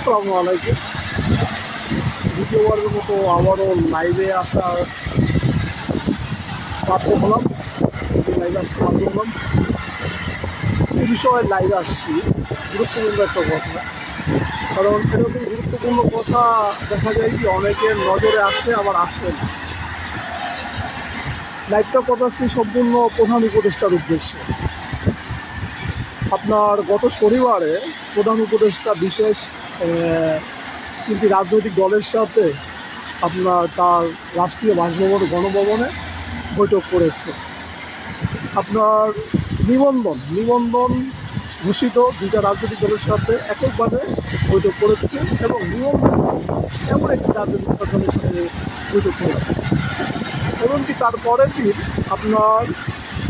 আসসালামু আলাইকুম। দ্বিতীয়বারের মতো আবারও লাইভে আসার বাধ্য হলাম। লাইভে আসতে বাধ্য হলাম। এই বিষয়ে লাইভে আসছি। গুরুত্বপূর্ণ একটা কথা। কারণ এরকম গুরুত্বপূর্ণ কথা দেখা যায় কি, অনেকের নজরে আসে, আবার আসে না। লাইভটা কথা আসছে সম্পূর্ণ প্রধান উপদেষ্টার উদ্দেশ্যে। আপনার গত শনিবারে প্রধান উপদেষ্টা বিশেষ তিনটি রাজনৈতিক দলের সাথে আপনার তার রাষ্ট্রীয় বাসভবন গণভবনে বৈঠক করেছে। আপনার নিবন্ধন নিবন্ধন ঘোষিত দুইটা রাজনৈতিক দলের সাথে এককভাবে বৈঠক করেছে এবং নিবন্ধন এমন একটি রাজনৈতিক দলের সাথে বৈঠক করেছে। এমনকি তারপরের দিন আপনার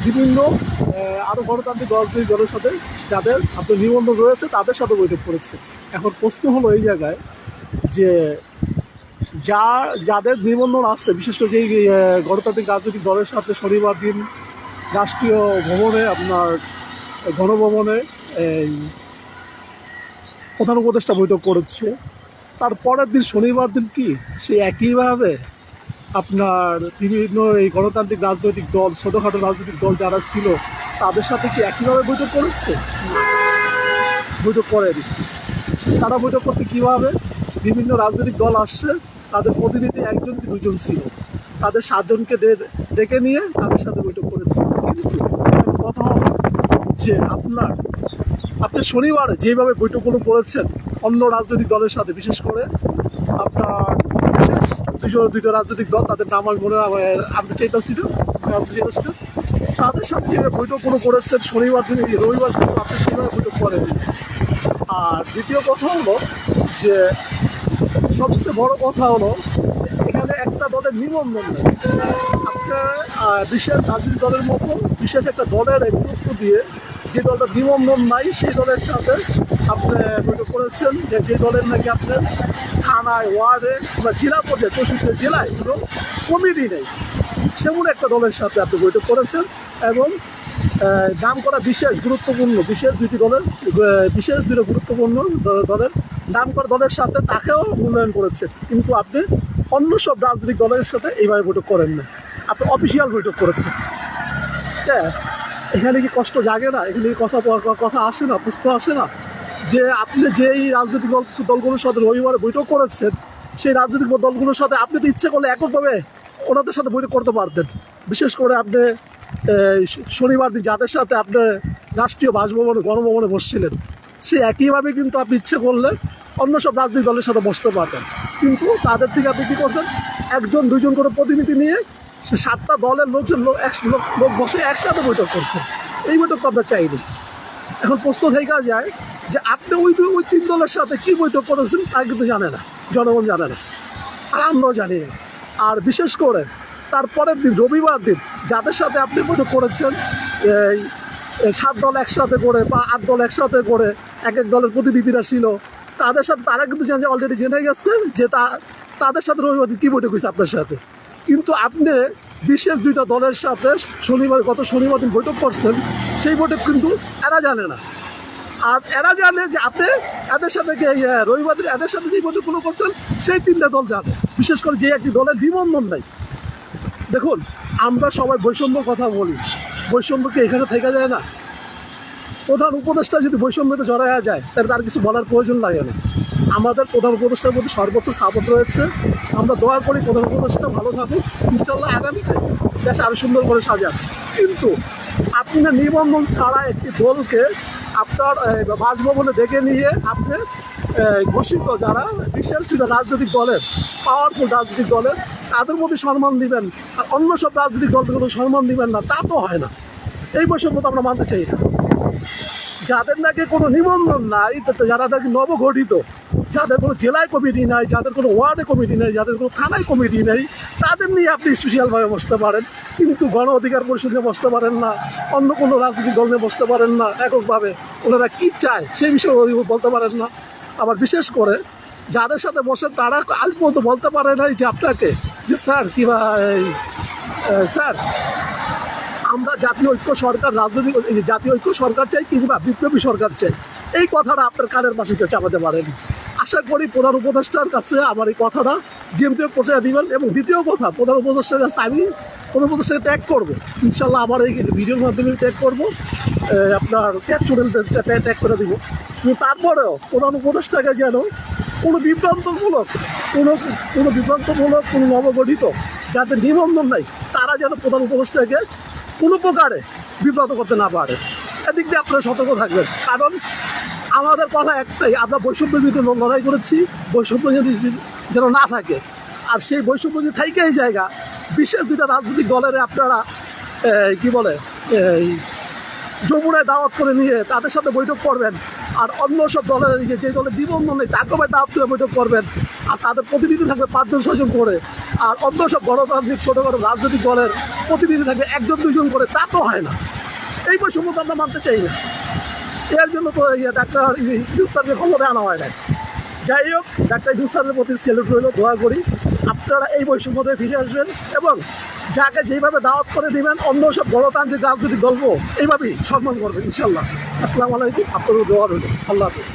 বিভিন্ন আহ, আরও গণতান্ত্রিক রাজনৈতিক দলের সাথে যাদের আপনার নিবন্ধন রয়েছে তাদের সাথে বৈঠক করেছে। এখন প্রশ্ন হলো এই জায়গায় যে যা, যাদের নিবন্ধন আছে, বিশেষ করে যেই গণতান্ত্রিক রাজনৈতিক দলের সাথে শনিবার দিন রাষ্ট্রীয় ভবনে আপনার গণভবনে এই প্রধান উপদেষ্টা বৈঠক করেছে, তার পরের দিন শনিবার দিন কি সে একইভাবে আপনার বিভিন্ন এই গণতান্ত্রিক রাজনৈতিক দল, ছোটোখাটো রাজনৈতিক দল যারা ছিল, তাদের সাথে কি একইভাবে বৈঠক করেছে? বৈঠক করেনি। তারা বৈঠক করতে কীভাবে? বিভিন্ন রাজনৈতিক দল আসছে, তাদের প্রতিনিধি একজন কি দুজন ছিল? তাদের সাতজনকে ডেকে নিয়ে তাদের সাথে বৈঠক করেছে। কিন্তু কথা যে আপনার আপনি শনিবার যেভাবে বৈঠকগুলো করেছেন, অন্য রাজনৈতিক দলের সাথে, বিশেষ করে আপনার বিশেষ দুজন দুটো রাজনৈতিক দল, তাদের নাম আমি মনে আনতে চাইতেছি না আনতে চাইতেছি তাদের সাথে যেভাবে বৈঠকগুলো করেছেন, শনিবার দিনে রবিবার দিনে আপনি সেভাবে বৈঠক করেন আর দ্বিতীয় কথা হলো যে সবচেয়ে বড় কথা হলো এখানে একটা দলের নিবন্ধন নেই আপনার বিশেষ রাজনৈতিক দলের মতো বিশেষ একটা দলের গুরুত্ব দিয়ে যে দলটা নিবন্ধন নাই, সেই দলের সাথে আপনি বৈঠক করেছেন যে যে দলের নাকি আপনার থানায়, ওয়ার্ডে বা জেলা পর্যায়ে, চৌষট্টি জেলায় কোনো কমিটি নেই। সেমন একটা দলের সাথে আপনি বৈঠক করেছেন এবং নাম করা বিশেষ গুরুত্বপূর্ণ, বিশেষ দুইটি দলের বিশেষ দুটো গুরুত্বপূর্ণ দলের। নাম করা দলের সাথে তাকেও মূল্যায়ন করেছে, কিন্তু আপনি অন্য সব রাজনৈতিক দলের সাথে এইভাবে বৈঠক করেন না। আপনি অফিসিয়াল বৈঠক করেছেন। হ্যাঁ এখানে কি কষ্ট জাগে না? এখানে কি কথা কথা আসে না, প্রশ্ন আসে না? যে আপনি যেই রাজনৈতিক দল, দলগুলোর সাথে রবিবারে বৈঠক করেছেন, সেই রাজনৈতিক দলগুলোর সাথে আপনি তো ইচ্ছে করলে এককভাবে ওনাদের সাথে বৈঠক করতে পারতেন। বিশেষ করে আপনি শনিবার দিন যাদের সাথে আপনি রাষ্ট্রীয় বাসভবনে, গণভবনে বসছিলেন, সে একইভাবে কিন্তু আপনি ইচ্ছে করলে অন্য সব রাজনৈতিক দলের সাথে বসতে পারতেন। কিন্তু তাদের থেকে আপনি কী করছেন? একজন দুজন করে প্রতিনিধি নিয়ে সে সাতটা দলের লোকজন লোক এক, লোক লোক বসে একসাথে বৈঠক করছে। এই বৈঠক তো আমরা চাইনি এখন প্রশ্ন থেকে যায় যে আপনি ওই ওই তিন দলের সাথে কি বৈঠক করেছেন তা কিন্তু জানে না, জনগণ জানে না। আর আমরাও জানি না। আর বিশেষ করে তারপরের দিন, রবিবার দিন, যাদের সাথে আপনি বৈঠক করেছেন, এই সাত দল একসাথে করে বা আট দল একসাথে করে এক এক দলের প্রতিনিধিরা ছিল, তাদের সাথে তারা কিন্তু জানে অলরেডি জেনে গেছে যে তা, তাদের সাথে রবিবার দিন কী বৈঠক হয়েছে আপনার সাথে। কিন্তু আপনি বিশেষ দুইটা দলের সাথে শনিবার, গত শনিবার দিন বৈঠক করছেন, সেই বৈঠক কিন্তু এরা জানে না। আর এরা জানে যে আপনি এদের সাথে রবিবার এদের সাথে যেই বৈঠকগুলো করছেন, সেই তিনটা দল জানে। বিশেষ করে যে একটি দলের নিবন্ধন নাই। দেখুন, আমরা সবাই বৈষম্য কথা বলি। বৈষম্য কি এখানে থেকে যায় না। প্রধান উপদেষ্টা যদি বৈষম্যতে জড়ায়া যায়, তাহলে তার কিছু বলার প্রয়োজন লাগে না। আমাদের প্রধান উপদেষ্টার প্রতি সর্বোচ্চ সাপোর্ট রয়েছে। আমরা দোয়া করি প্রধান উপদেষ্টা ভালো থাকুক। ইনশাল্লাহ আগামীতে দেশ আরও সুন্দর করে সাজান কিন্তু আপনি না নিবন্ধন ছাড়া একটি দলকে আপনার বাসভবনে ডেকে নিয়ে আপনি ঘোষিত যারা, বিশেষ কিছু রাজনৈতিক দলের পাওয়ারফুল রাজনৈতিক দলের, তাদের মধ্যে সম্মান দিবেন, আর অন্য সব রাজনৈতিক দলগুলো সম্মান দিবেন না, তা তো হয় না। এই বৈষম্য তো আমরা মানতে চাই না। যাদের নাকি কোনো নিবন্ধন নাই যারা নাকি নবগঠিত, যাদের কোনো জেলায় কমিটি নাই, যাদের কোনো ওয়ার্ডে কমিটি নেই, যাদের কোনো থানায় কমিটি নেই, তাদের নিয়ে আপনি স্পেশালভাবে বসতে পারেন, কিন্তু গণ অধিকার পরিষদে বসতে পারেন না, অন্য কোনো রাজনৈতিক দল নিয়ে বসতে পারেন না, এককভাবে। ওনারা কী চায়, সেই বিষয়ে বলতে পারেন না। আবার বিশেষ করে যাদের সাথে বসেন তারা আজ পর্যন্ত বলতে পারে নাই যে আপনাকে যে স্যার কিংবা এই, স্যার আমরা জাতীয় ঐক্য সরকার রাজনৈতিক জাতীয় ঐক্য সরকার চাই কিংবা বিপ্লবী সরকার চাই এই কথাটা আপনার কানের পাশে কেউ চাপাতে পারেনি। আশা করি প্রধান উপদেষ্টার কাছে আমার এই কথাটা জিএমতে পৌঁছে দিবেন এবং দ্বিতীয় কথা প্রধান উপদেষ্টার কাছে আমি প্রধান উপদেষ্টাকে ট্যাগ করব। ইনশাল্লাহ আমার এই ভিডিওর মাধ্যমে ট্যাগ করব। আপনার ক্যাপচুরেল ট্যাগ করে দিব। তারপরেও প্রধান উপদেষ্টাকে যেন কোনো বিভ্রান্তমূলক, কোনো কোনো বিভ্রান্তমূলক, কোনো নবগঠিত যাদের নিবন্ধন নাই, তারা যেন প্রধান উপদেষ্টাকে কোনো প্রকারে বিব্রত করতে না পারে। এদিক দিয়ে আপনারা সতর্ক থাকবেন। কারণ আমাদের কথা একটাই, আমরা বৈষম্য বিরুদ্ধে লড়াই করেছি, বৈষম্য যদি যেন না থাকে, আর সেই বৈষম্য যদি থাকে এই জায়গা, বিশেষ দুটা রাজনৈতিক দলের আপনারা কি বলে যমুনায় দাওয়াত করে নিয়ে তাদের সাথে বৈঠক করবেন আর অন্য সব দলের যে দলের নিবন্ধন নেই তাকে দাওয়াত করে বৈঠক করবেন। আর তাদের প্রতিনিধি থাকবে পাঁচজন, ছয়জন করে। আর অন্য সব গণতান্ত্রিক ছোটো বড় রাজনৈতিক দলের প্রতিনিধি থাকবে একজন দুজন করে, তা তো হয় না। এই বৈষম্য তো আমরা মানতে চাই না। এর জন্য তো ইয়ে ডাক্তার স্যারকে ক্ষমতায় আনা হয় না যাই হোক, ডাক্তার ইউনুস স্যারের প্রতি সেলুট রইল, দোয়া করি। আপনারা এই বৈষম্য থেকে ফিরে আসবেন এবং যাকে যেভাবে দাওয়াত করে দিবেন, অন্য সব গণতান্ত্রিক রাজনৈতিক গল্প এইভাবেই সম্মান করবেন ইনশাল্লাহ আসসালামু আলাইকুম আপনার দোয়া রইল। আল্লাহ হাফিজ।